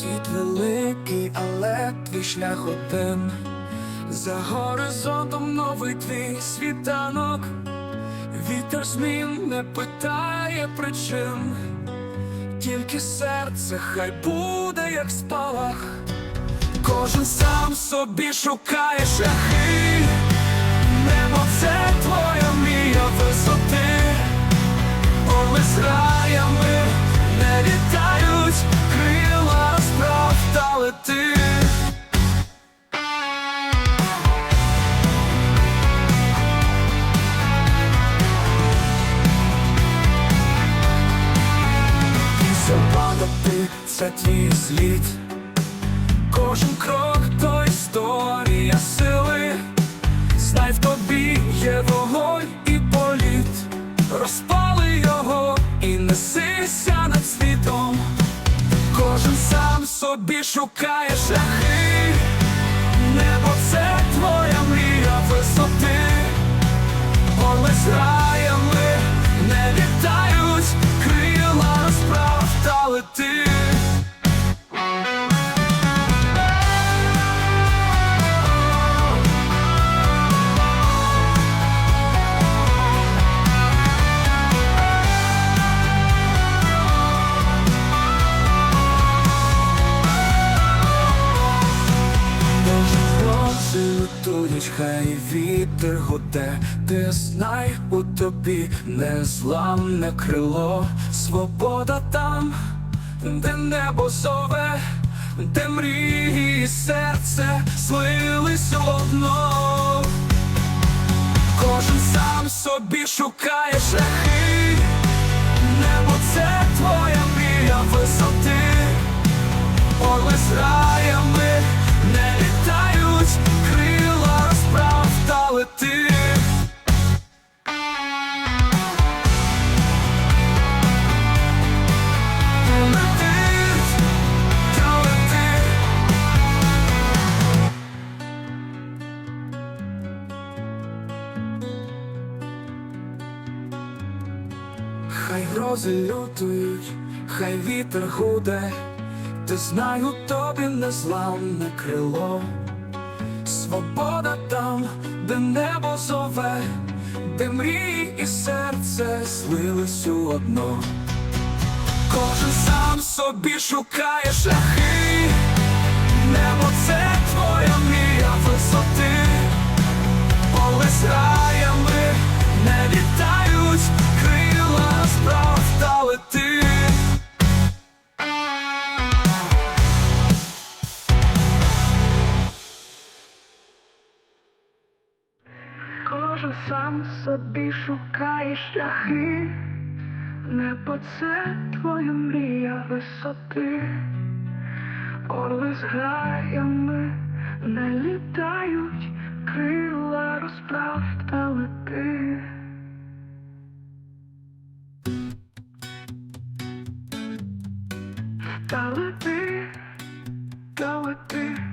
Світ великий, але твій шлях один. За горизонтом новий твій світанок. Вітер змін не питає причин, тільки серце хай буде, як спалах. Кожен сам собі шукає шляхи, твій зліт. Кожен крок то історія сили, знай в тобі є вогонь і політ, розпали його і несися над світом. Кожен сам собі шукає шляхи, летують, хай вітер гуде, ти знай у тобі незламне крило, свобода там, де небо зове, де мрії і серце слились у одно. Кожен сам собі шукає шляхи, Хай грози лютують, хай вітер гуде, ти знаю тобі незламне крило, свобода там, де небо зове, де мрії і серце слились у одно. Кожен сам собі шукає шляхи, сам собі шукає шляхи, небо це твоя мрія висоти, орли з граями не літають, крила розправ та лети. Та лети, та лети.